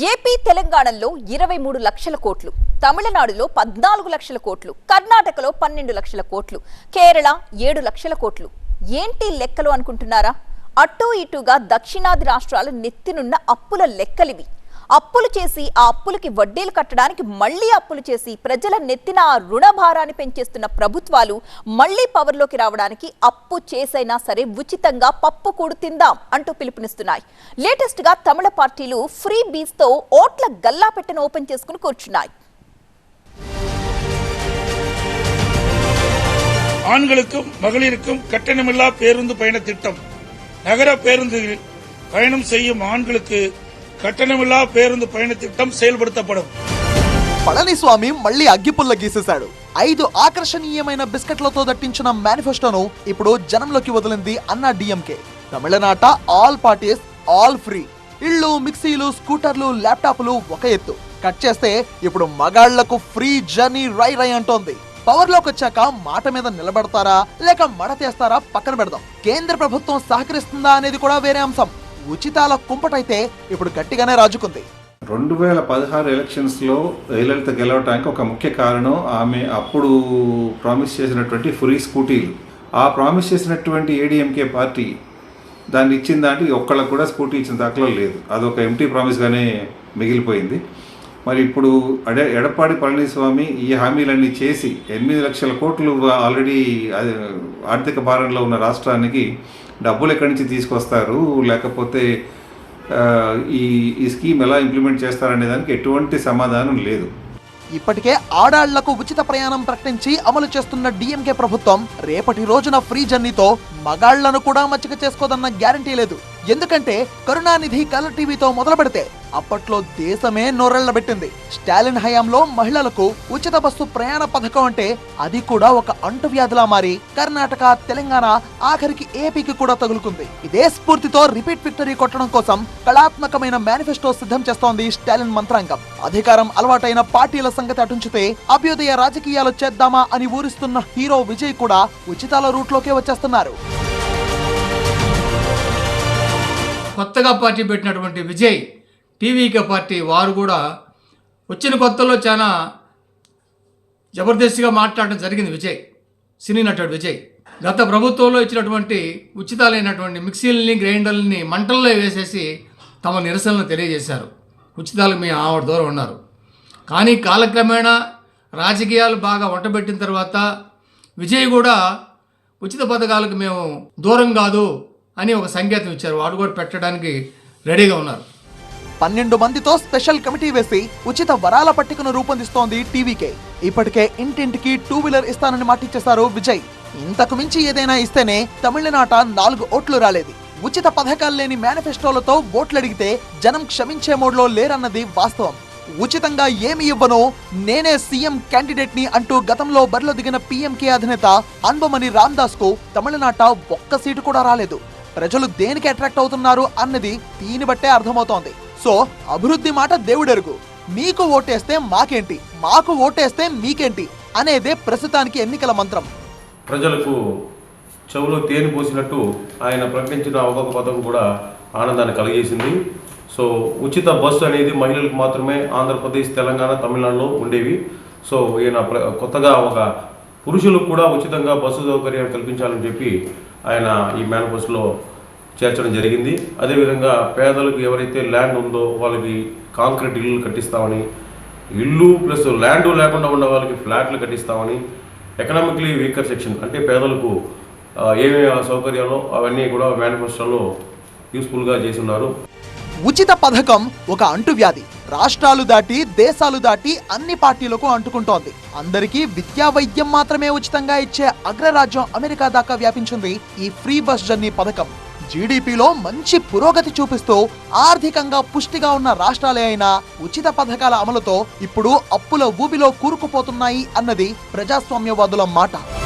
AP తెలంగాణలో ఇరవై మూడు లక్షల కోట్లు తమిళనాడులో పద్నాలుగు లక్షల కోట్లు కర్ణాటకలో పన్నెండు లక్షల కోట్లు కేరళ ఏడు లక్షల కోట్లు. ఏంటి లెక్కలు అనుకుంటున్నారా? అటూ ఇటుగా దక్షిణాది రాష్ట్రాలు నెత్తినున్న అప్పుల లెక్కలివి. అప్పులు చేసి ఆ అప్పులకి వడ్డీలు కట్టడానికి మళ్ళీ అప్పులు చేసి ప్రజల నెత్తిన ఆ రుణ భారాన్ని పెంచేస్తున్న ప్రభుత్వాలు మళ్ళీ పవర్లోకి రావడానికి అప్పు చేసైనా సరే ఉచితంగా పప్పు కూడు తిందాం అంటూ పిలుపునిస్తున్నాయి లేటెస్ట్ గా తమిళ పార్టీలు ఫ్రీ బీస్ తో ఓట్ల గల్లాపెట్టను ఓపెన్ చేసుకుని కూర్చున్నాయి ஆண்களுக்கும் மகளிருக்கும் கட்டணமில்லா பேருந்து பயண திட்டம் நகர பேருந்தில் பயணம் செய்யும் ஆண்களுக்கு கட்டணமில்லா பேருந்து பயண திட்டம் செயல்படுத்தப்படும் పళనిస్వామి మళ్ళీ అగ్గిపుల్ల గీసేశాడు ఐదు ఆకర్షణీయమైన బిస్కెట్లతో దట్టించిన మేనిఫెస్టోను ఇప్పుడు జనంలోకి వదిలింది అన్నా డిఎంకే తమిళనాట ఆల్ పార్టీస్ ఆల్ ఫ్రీ ఇళ్ళు మిక్సీలు స్కూటర్లు ల్యాప్టాప్లు ఒక ఎత్తు కట్ చేస్తే ఇప్పుడు మగాళ్లకు ఫ్రీ జర్నీ రై రై అంటోంది పవర్ లోకి వచ్చాక మాట మీద నిలబడతారా లేక మడతేస్తారా పక్కన పెడదాం కేంద్ర ప్రభుత్వం సహకరిస్తుందా అనేది కూడా వేరే అంశం ఉచితాల కుంపటైతే ఇప్పుడు గట్టిగానే రాజుకుంది. రెండు వేల పదహారు ఎలక్షన్స్లో జయలలిత గెలవటానికి ఒక ముఖ్య కారణం ఆమె అప్పుడు ప్రామిస్ చేసినటువంటి ఫ్రీ స్కూటీలు. ఆ ప్రామిస్ చేసినటువంటి ఏడీఎంకే పార్టీ దాన్ని ఇచ్చిన దాంట్లో ఒక్కళ్ళకు కూడా స్కూటీ ఇచ్చిన దాఖలో లేదు. అదొక ఎంటీ ప్రామిస్గానే మిగిలిపోయింది. మరి ఇప్పుడు అడే ఎడప్పాడి పళనిస్వామి ఈ హామీలన్నీ చేసి ఎనిమిది లక్షల కోట్లు ఆల్రెడీ ఆర్థిక భారంలో ఉన్న రాష్ట్రానికి డబ్బులు ఎక్కడి నుంచి తీసుకొస్తారు? లేకపోతే ఈ ఈ స్కీమ్ ఎలా ఇంప్లిమెంట్ చేస్తారనే దానికి ఎటువంటి సమాధానం లేదు. ఇప్పటికే ఆడాళ్ళకు ఉచిత ప్రయాణం ప్రకటించి అమలు చేస్తున్న డిఎంకే ప్రభుత్వం రేపటి రోజున ఫ్రీ జర్నీతో మగాళ్ళను కూడా మచ్చిక చేసుకోదన్న గ్యారంటీ లేదు. ఎందుకంటే కరుణానిధి కలర్ టీవీతో మొదలు పెడితే అప్పట్లో దేశమే నోరెళ్ళబెట్టింది స్టాలిన్ హయాంలో మహిళలకు ఉచిత బస్సు ప్రయాణ పథకం అంటే అది కూడా ఒక అంటువ్యాధిలా మారి కర్ణాటక తెలంగాణ ఆఖరికి ఏపీకి కూడా తగులుకుంది. ఇదే స్ఫూర్తితో రిపీట్ విక్టరీ కొట్టడం కోసం కళాత్మకమైన మేనిఫెస్టో సిద్ధం చేస్తోంది స్టాలిన్ మంత్రాంగం. అధికారం అలవాటైన పార్టీల సంగతి అటుంచితే అభ్యుదయ రాజకీయాలు చేద్దామా అని ఊరిస్తున్న హీరో విజయ్ కూడా ఉచితాల రూట్లోకే వచ్చేస్తున్నారు. కొత్తగా పార్టీ పెట్టినటువంటి విజయ్ టీవీకే పార్టీ వారు కూడా వచ్చిన కొత్తలో చాలా జబర్దస్తిగా మాట్లాడడం జరిగింది విజయ్ సినీ నటుడు విజయ్. గత ప్రభుత్వంలో ఇచ్చినటువంటి ఉచితాలైనటువంటి మిక్సీలని గ్రైండర్లని మంటల్లో వేసేసి తమ నిరసనలు తెలియజేశారు. ఉచితాలు మీ ఆవిడ దూరం ఉన్నారు. కానీ కాలక్రమేణా రాజకీయాలు బాగా వంటబెట్టిన తర్వాత విజయ్ కూడా ఉచిత పథకాలకు మేము దూరం కాదు అని ఒక సంకేతం ఇచ్చారు. వాడు కూడా పెట్టడానికి రెడీగా ఉన్నారు. పన్నెండు మందితో స్పెషల్ కమిటీ వేసి ఉచిత వరాల పట్టికను రూపొందిస్తోంది టీవీకే. ఇప్పటికే ఇంటింటికి టూ వీలర్ ఇస్తానని మాటిచ్చేశారు విజయ్. ఇంతకు మించి ఏదైనా ఇస్తేనే తమిళనాట నాలుగు ఓట్లు రాలేదు. ఉచిత పథకాలు లేని మేనిఫెస్టోలతో ఓట్లడిగితే జనం క్షమించే మోడ్లో లేరన్నది వాస్తవం. ఉచితంగా ఏమి ఇవ్వను నేనే సీఎం క్యాండిడేట్ని అంటూ గతంలో బరిలో దిగిన పీఎంకే అధినేత అన్బమణి రామ్దాస్కు తమిళనాట ఒక్క సీటు కూడా రాలేదు. ప్రజలు దేనికి అట్రాక్ట్ అవుతున్నారు అన్నది దీని బట్టే అర్థమవుతోంది. సో అభివృద్ధి మాట దేవుడెరుగు. మీకు ఓటేస్తే మాకేంటి? మాకు ఓటేస్తే మీకేంటి? అనేదే ప్రస్తుతానికి ఎన్నికల మంత్రం. ప్రజలకు చెవులో తేనె పోసినట్టు ఆయన ప్రకటించిన ఒక్కొక్క పథకం కూడా ఆనందాన్ని కలిగేసింది సో ఉచిత బస్సు అనేది మహిళలకు మాత్రమే ఆంధ్రప్రదేశ్ తెలంగాణ తమిళనాడులో ఉండేవి. సో ఈయన ప్ర- కొత్తగా ఒక పురుషులకు కూడా ఉచితంగా బస్సు సౌకర్యాన్ని కల్పించాలని చెప్పి ఆయన ఈ మేనిఫెస్టోలో చేర్చడం జరిగింది. అదేవిధంగా పేదలకు ఎవరైతే ల్యాండ్ ఉందో వాళ్ళకి కాంక్రీట్ ఇల్లు కట్టిస్తామని ఇల్లు ప్లస్ ల్యాండ్ లేకుండా ఉన్న వాళ్ళకి ఫ్లాట్లు కట్టిస్తామని ఎకనామిక్లీ వీకర్ సెక్షన్ అంటే పేదలకు ఏమేమి సౌకర్యాలు అవన్నీ కూడా మేనిఫెస్టోలో యూస్ఫుల్గా చేసి ఉన్నారు ఉచిత పథకం ఒక అంటువ్యాధి రాష్ట్రాలు దాటి దేశాలు దాటి అన్ని పార్టీలకు అంటుకుంటోంది. అందరికీ విద్యా వైద్యం మాత్రమే ఉచితంగా ఇచ్చే అగ్రరాజ్యం అమెరికా దాకా వ్యాపించింది ఈ ఫ్రీ బస్ జర్నీ పథకం. జీడిపిలో మంచి పురోగతి చూపిస్తూ ఆర్థికంగా పుష్టిగా ఉన్న రాష్ట్రాలే అయినా ఉచిత పథకాల అమలుతో ఇప్పుడు అప్పుల ఊబిలో కూరుకుపోతున్నాయి అన్నది ప్రజాస్వామ్యవాదుల మాట.